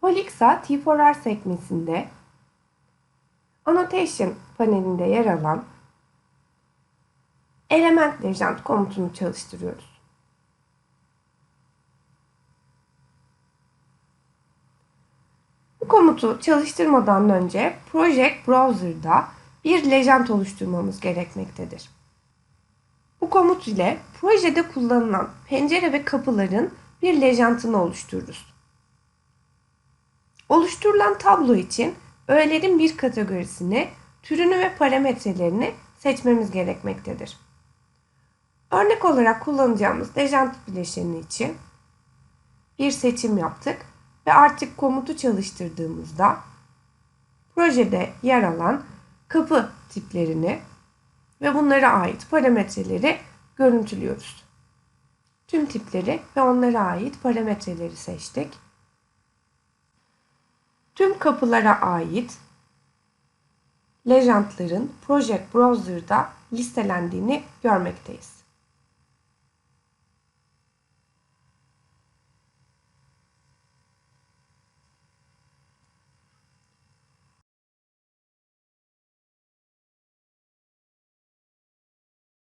Holixa T4R sekmesinde Annotation panelinde yer alan Element Legend komutunu çalıştırıyoruz. Bu komutu çalıştırmadan önce Project Browser'da bir legend oluşturmamız gerekmektedir. Bu komut ile projede kullanılan pencere ve kapıların bir legendını oluştururuz. Oluşturulan tablo için öğelerin bir kategorisini, türünü ve parametrelerini seçmemiz gerekmektedir. Örnek olarak kullanacağımız legend bileşeni için bir seçim yaptık ve artık komutu çalıştırdığımızda projede yer alan kapı tiplerini ve bunlara ait parametreleri görüntülüyoruz. Tüm tipleri ve onlara ait parametreleri seçtik. Tüm kapılara ait legendların Project Browser'da listelendiğini görmekteyiz.